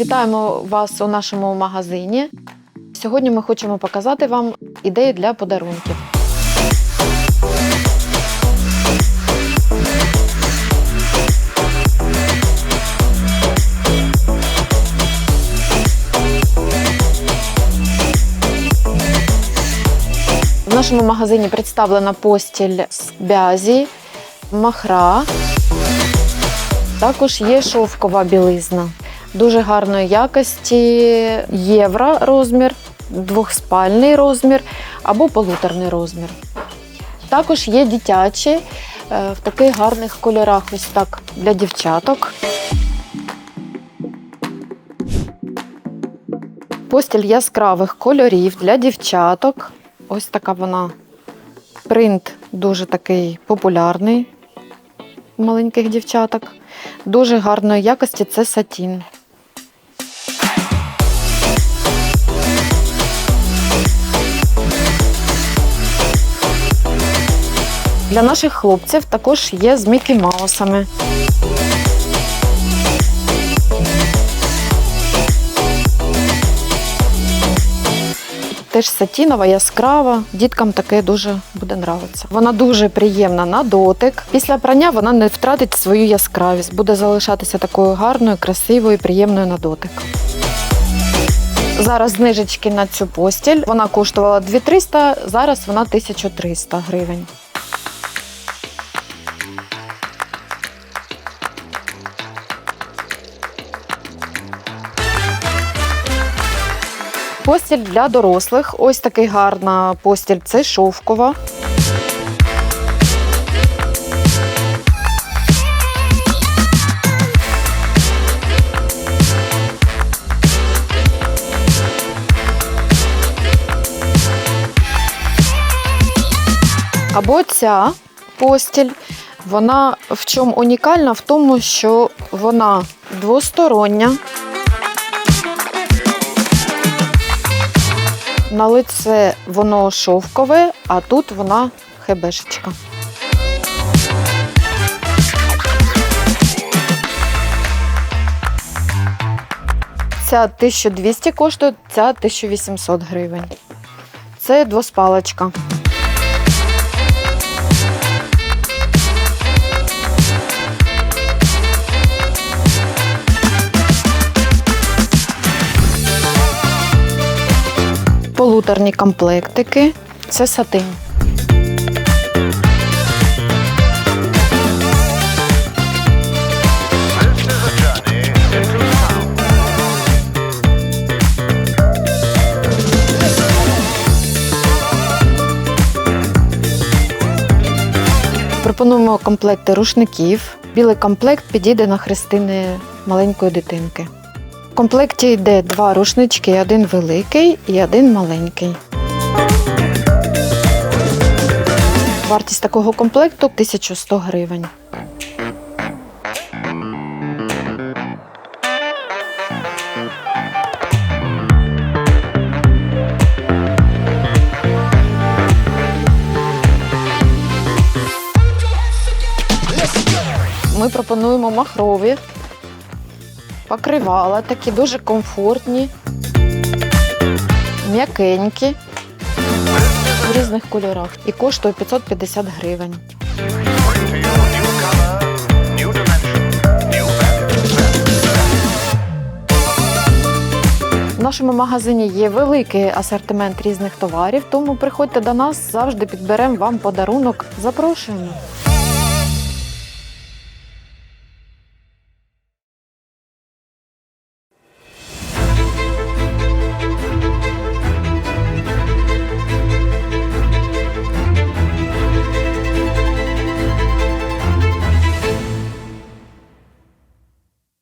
Вітаємо вас у нашому магазині. Сьогодні ми хочемо показати вам ідеї для подарунків. В нашому магазині представлена постіль з бязі, махра. Також є шовкова білизна дуже гарної якості, євро розмір, двохспальний розмір або полуторний розмір. Також є дитячі е, в таких гарних кольорах, ось так для дівчаток. Постіль яскравих кольорів для дівчаток. Ось така вона. Принт дуже такий популярний у маленьких дівчаток. Дуже гарної якості це сатін. Для наших хлопців також є з Мікі Маусами. Теж сатінова, яскрава. Діткам таке дуже буде нравитися. Вона дуже приємна на дотик. Після прання вона не втратить свою яскравість, буде залишатися такою гарною, красивою, приємною на дотик. Зараз знижечки на цю постіль. Вона коштувала 2300, зараз вона 1300 гривень. Постіль для дорослих. Ось такий гарна постіль. Це шовкова. Або ця постіль. Вона в чому унікальна? В тому, що вона двостороння. На лице воно шовкове, а тут вона хебешечка. Ця 1200 коштує, ця 1800 гривень. Це двоспалочка. Полуторні комплектики. Це сатин. Пропонуємо комплекти рушників. Білий комплект підійде на хрестини маленької дитинки. Комплекті йде два рушнички, один великий і один маленький. Вартість такого комплекту 1100 гривень. Ми пропонуємо махрові покривала, такі дуже комфортні, м'якенькі в різних кольорах. І коштує 550 гривень. В нашому магазині є великий асортимент різних товарів, тому приходьте до нас, завжди підберемо вам подарунок. Запрошуємо.